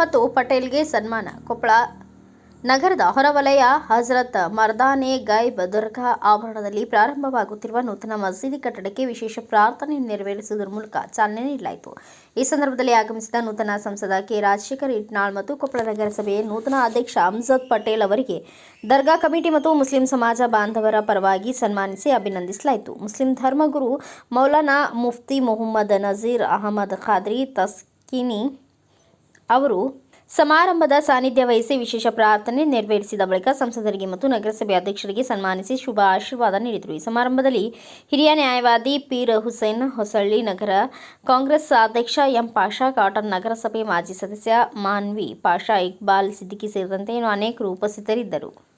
ಮತ್ತು ಪಟೇಲ್ಗೆ ಸನ್ಮಾನ. ಕೊಪ್ಪಳ ನಗರದ ಹೊರವಲಯ ಹಜರತ್ ಮರ್ದಾನೆ ಗೈಬ್ ದರ್ಗಾ ಆವರಣದಲ್ಲಿ ಪ್ರಾರಂಭವಾಗುತ್ತಿರುವ ನೂತನ ಮಸೀದಿ ಕಟ್ಟಡಕ್ಕೆ ವಿಶೇಷ ಪ್ರಾರ್ಥನೆ ನೆರವೇರಿಸುವುದರ ಮೂಲಕ ಚಾಲನೆ ನೀಡಲಾಯಿತು. ಈ ಸಂದರ್ಭದಲ್ಲಿ ಆಗಮಿಸಿದ ನೂತನ ಸಂಸದ ಕೆ. ರಾಜಶೇಖರ್ ಇಟ್ನಾಳ್ ಮತ್ತು ಕೊಪ್ಪಳ ನಗರಸಭೆಯ ನೂತನ ಅಧ್ಯಕ್ಷ ಅಮ್ಜದ್ ಪಟೇಲ್ ಅವರಿಗೆ ದರ್ಗಾ ಕಮಿಟಿ ಮತ್ತು ಮುಸ್ಲಿಂ ಸಮಾಜ ಬಾಂಧವರ ಪರವಾಗಿ ಸನ್ಮಾನಿಸಿ ಅಭಿನಂದಿಸಲಾಯಿತು. ಮುಸ್ಲಿಂ ಧರ್ಮಗುರು ಮೌಲಾನಾ ಮುಫ್ತಿ ಮೊಹಮ್ಮದ್ ನಜೀರ್ ಅಹಮದ್ ಖಾದ್ರಿ, ತಸ್ಕಿನಿ ಅವರು ಸಮಾರಂಭದ ಸಾನ್ನಿಧ್ಯ ವಹಿಸಿ ವಿಶೇಷ ಪ್ರಾರ್ಥನೆ ನೆರವೇರಿಸಿದ ಬಳಿಕ ಸಂಸದರಿಗೆ ಮತ್ತು ನಗರಸಭೆ ಅಧ್ಯಕ್ಷರಿಗೆ ಸನ್ಮಾನಿಸಿ ಶುಭ ಆಶೀರ್ವಾದ ನೀಡಿದರು. ಈ ಸಮಾರಂಭದಲ್ಲಿ ಹಿರಿಯ ನ್ಯಾಯವಾದಿ ಪೀರ್ ಹುಸೇನ್ ಹೊಸಳ್ಳಿ, ನಗರ ಕಾಂಗ್ರೆಸ್ ಅಧ್ಯಕ್ಷ ಎಂ ಪಾಷಾ, ಕಾಟನ್ ನಗರಸಭೆ ಮಾಜಿ ಸದಸ್ಯ ಮಾನ್ವಿ ಪಾಷಾ, ಇಕ್ಬಾಲ್ ಸಿದ್ದಿಕಿ ಸೇರಿದಂತೆ ಅನೇಕರು ಉಪಸ್ಥಿತರಿದ್ದರು.